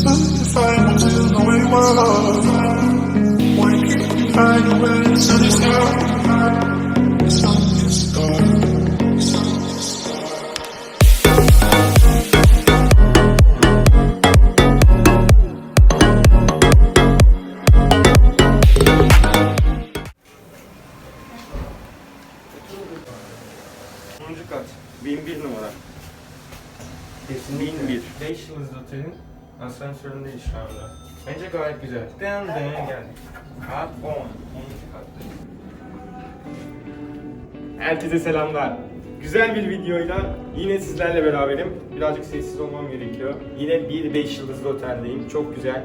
It's undefinable till the way my heart. Why can't we find a way to set it start? It's only a start. It's only a start. Sonuncu kat. 1001 numara. Kesin 1001. 5 yıldız otelin asansöründeyiz şu anda. Bence gayet güzel. Den den geldik. Kat 10. 10. kattayız. Herkese selamlar. Güzel bir videoyla yine sizlerle beraberim. Birazcık sessiz olmam gerekiyor. Yine bir 5 yıldızlı oteldeyim. Çok güzel.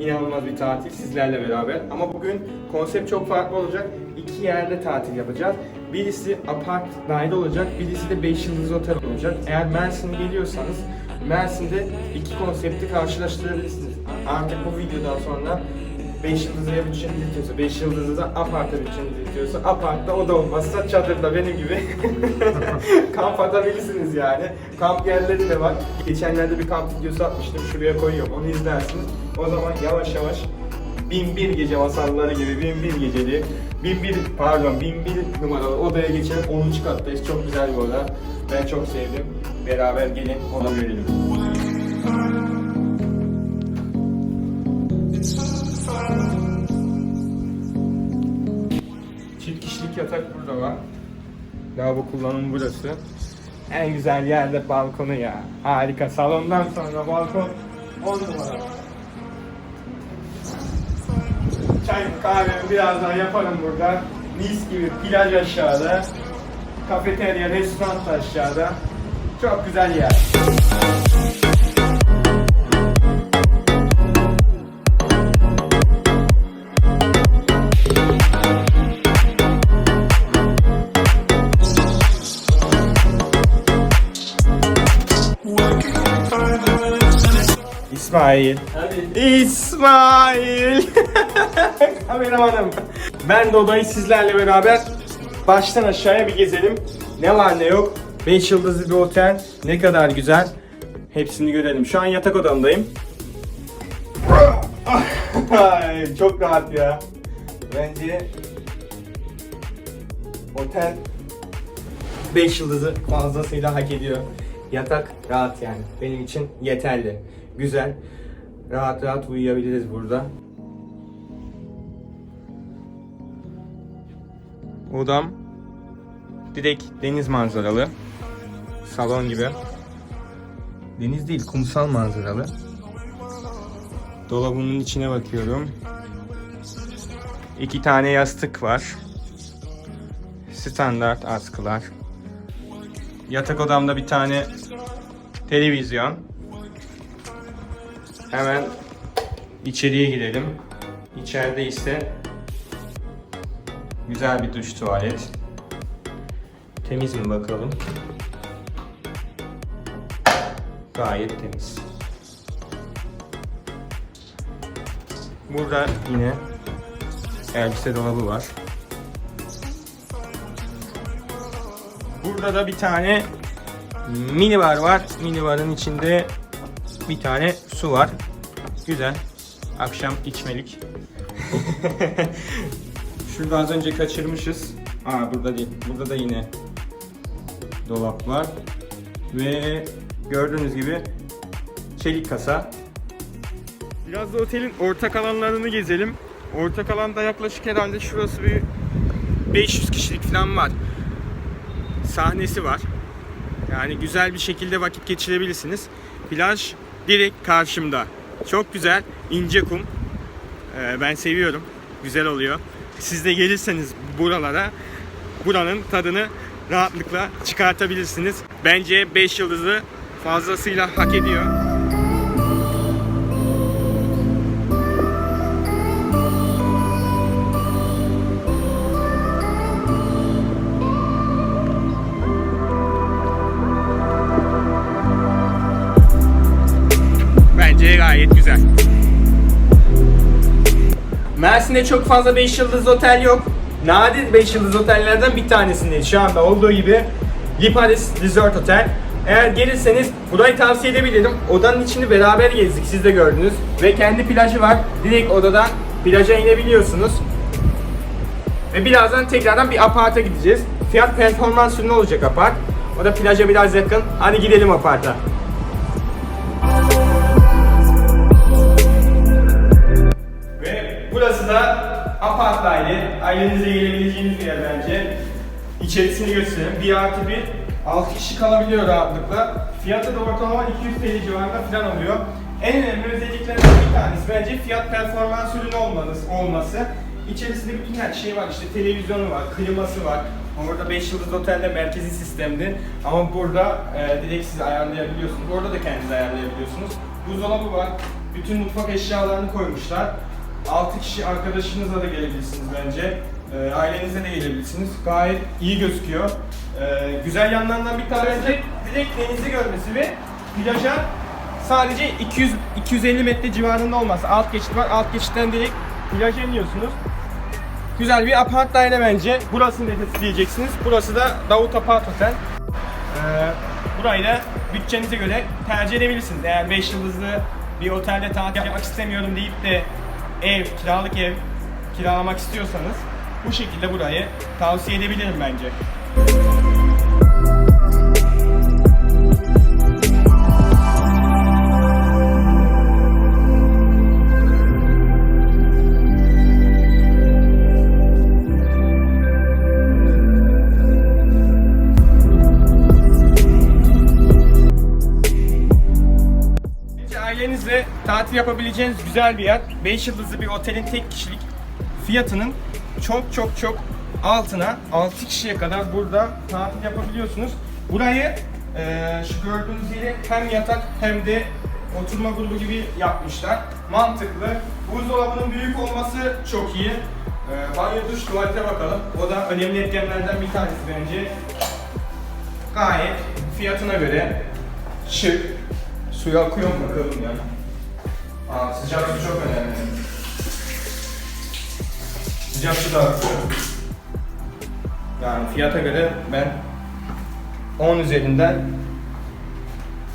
İnanılmaz bir tatil sizlerle beraber. Ama bugün konsept çok farklı olacak. İki yerde tatil yapacağız. Birisi apart daire olacak, birisi de 5 yıldızlı otel olacak. Eğer Mersin'e geliyorsanız Mersin'de iki konsepti karşılaştırabilirsiniz. Artık bu videodan sonra 5 yıldızlı ev için istiyorsa, 5 yıldızlı da apartman için istiyorsa, apartta o da olmazsa çadırda benim gibi kamp atabilirsiniz yani. Kamp yerleri de var. Geçenlerde bir kamp videosu atmıştım, şuraya koyuyorum, onu izlersiniz. O zaman yavaş yavaş 1001 gece masalları gibi 1001 geceli 1001 pardon 1001 numaralı odaya geçelim. 10. kattayız çok güzel bir oda. Ben çok sevdim. Beraber gelin onu görelim Çift kişilik yatak burada var. Lavabo kullanımı burası. En güzel yerde balkonu ya. Harika. Salondan sonra balkon 10 numara Çay kahvemi birazdan yaparım burada. Mis gibi plaj aşağıda. Kafeterya, restoran da aşağıda. Çok güzel yer. İsmail. İsmail. Kameramanım. Ben de odayı sizlerle beraber baştan aşağıya bir gezelim. Ne var ne yok. 5 yıldızlı bir otel. Ne kadar güzel. Hepsini görelim. Şu an yatak odamdayım. Ay, Çok rahat ya. Bence otel 5 yıldızı fazlasıyla hak ediyor. Yatak rahat yani. Benim için yeterli. Güzel. Rahat rahat uyuyabiliriz burada. Odam direkt deniz manzaralı. Salon gibi. Deniz değil, kumsal manzaralı. Dolabımın içine bakıyorum. İki tane yastık var. Standart askılar. Yatak odamda bir tane televizyon. Hemen içeriye girelim. İçeride ise güzel bir duş tuvalet. Temiz mi bakalım? Gayet temiz. Burada yine elbise dolabı var. Burada da bir tane mini bar var. Mini barın içinde bir tane su var. Güzel. Akşam içmelik. Şurada az önce kaçırmışız. Aa burada değil. Burada da yine dolap var. Ve gördüğünüz gibi çelik kasa. Biraz da otelin ortak alanlarını gezelim. Ortak alanda yaklaşık herhalde şurası bir 500 kişilik falan var. Sahnesi var. Yani güzel bir şekilde vakit geçirebilirsiniz. Plaj direkt karşımda. Çok güzel, ince kum. Ee, ben seviyorum. Güzel oluyor. Siz de gelirseniz buralara buranın tadını rahatlıkla çıkartabilirsiniz. Bence 5 yıldızı fazlasıyla hak ediyor. Mersin'de çok fazla 5 yıldız otel yok. Nadir 5 yıldız otellerden bir tanesindeyiz. Şu anda olduğu gibi Liparis Resort Otel. Eğer gelirseniz burayı tavsiye edebilirim. Odanın içini beraber gezdik siz de gördünüz. Ve kendi plajı var. Direkt odadan plaja inebiliyorsunuz. Ve birazdan tekrardan bir aparta gideceğiz. Fiyat performans ürünü olacak apart. O da plaja biraz yakın. Hadi gidelim aparta. Ailenizle gelebileceğiniz bir yer bence. İçerisini göstereyim. 1 artı 1. 6 kişi kalabiliyor rahatlıkla. Fiyatı da ortalama 200 TL civarında falan oluyor. En önemli özelliklerinden bir tanesi bence fiyat performans ürünü olması. İçerisinde bütün her şey var. İşte televizyonu var, kliması var. Orada 5 yıldız otelde merkezi sistemdi. Ama burada e, direkt siz ayarlayabiliyorsunuz. Orada da kendiniz ayarlayabiliyorsunuz. Buzdolabı var. Bütün mutfak eşyalarını koymuşlar. 6 kişi arkadaşınızla da gelebilirsiniz bence. E, ailenizle de gelebilirsiniz. Gayet iyi gözüküyor. E, güzel yanlarından bir tanesi direkt denizi görmesi ve plaja sadece 200 250 metre civarında olması. Alt geçit var. Alt geçitten direkt plaja iniyorsunuz. Güzel bir apart daire bence. Burası neresi diyeceksiniz. Burası da Davut Apart Otel. Ee, burayı da bütçenize göre tercih edebilirsiniz. Eğer 5 yıldızlı bir otelde tatil yapmak istemiyorum deyip de ev, kiralık ev kiralamak istiyorsanız bu şekilde burayı tavsiye edebilirim bence. Ailenizle tatil yapabileceğiniz güzel bir yer. 5 yıldızlı bir otelin tek kişilik fiyatının çok çok çok altına 6 kişiye kadar burada tatil yapabiliyorsunuz. Burayı eee, şu gördüğünüz yeri hem yatak hem de oturma grubu gibi yapmışlar. Mantıklı. Buzdolabının büyük olması çok iyi. Eee banyo duş tuvalete bakalım. O da önemli etkenlerden bir tanesi bence. Gayet fiyatına göre şık. Suyu akıyor mu bakalım ya. Aa, sıcak su çok önemli. Sıcak su da akıyor. Yani fiyata göre ben 10 üzerinden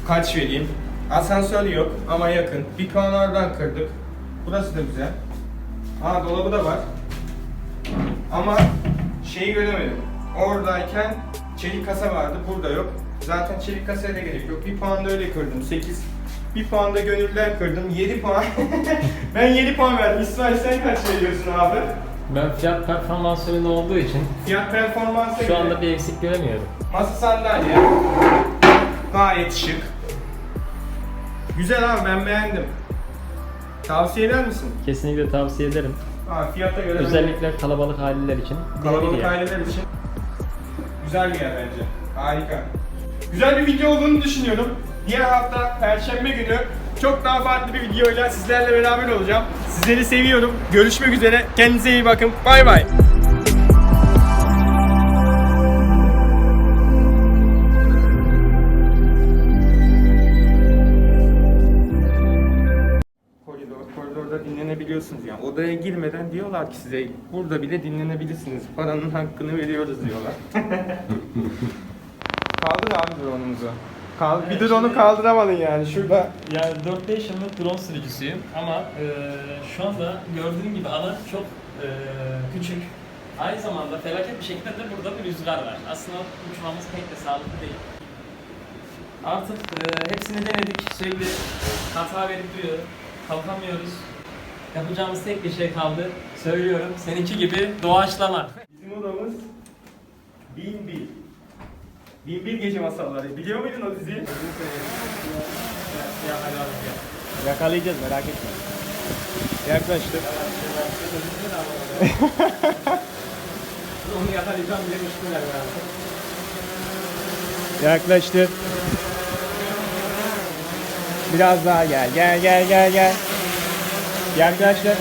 kaç vereyim? Asansör yok ama yakın. Bir puan kırdık. Burası da güzel. Aa dolabı da var. Ama şeyi göremedim. Oradayken çelik kasa vardı, burada yok. Zaten çelik kasaya da gerek yok. Bir puan da öyle kırdım, 8. Bir puan da gönüllüler kırdım, 7 puan. ben 7 puan verdim. İsmail sen kaç veriyorsun abi? Ben fiyat performans ürünü olduğu için Fiyat performansa şu anda bir eksik göremiyorum. masa sandalye gayet şık. Güzel abi ben beğendim. Tavsiye eder misin? Kesinlikle tavsiye ederim. Ha, fiyata göre Özellikle kalabalık aileler için. Kalabalık yani. aileler için güzel bir yer bence. Harika. Güzel bir video olduğunu düşünüyorum. Diğer hafta Perşembe günü çok daha farklı bir videoyla sizlerle beraber olacağım. Sizleri seviyorum. Görüşmek üzere. Kendinize iyi bakın. Bay bay. Koridor, koridorda dinlenebiliyorsunuz yani. Odaya girmeden diyorlar ki size burada bile dinlenebilirsiniz. Paranın hakkını veriyoruz diyorlar. Abi drone'umuzu. Kaldır. Bir drone'u kaldıramadın yani şurada. Yani 4-5 yıllık drone sürücüsüyüm ama e, şu anda gördüğün gibi alan çok e, küçük. Aynı zamanda felaket bir şekilde de burada bir rüzgar var. Aslında uçmamız pek de sağlıklı değil. Artık e, hepsini denedik. Sürekli hata verip duruyor. Kalkamıyoruz. Yapacağımız tek bir şey kaldı. Söylüyorum. Seninki gibi doğaçlama. Bizim odamız Bin Bir. Bin Bir Gece Masalları. Biliyor muydun o diziyi? Yakalayacağız merak etme. Yaklaştık. Onu yakalayacağım diye düştüler biraz. Yaklaştık. Biraz daha gel. Gel gel gel gel. Yaklaştık.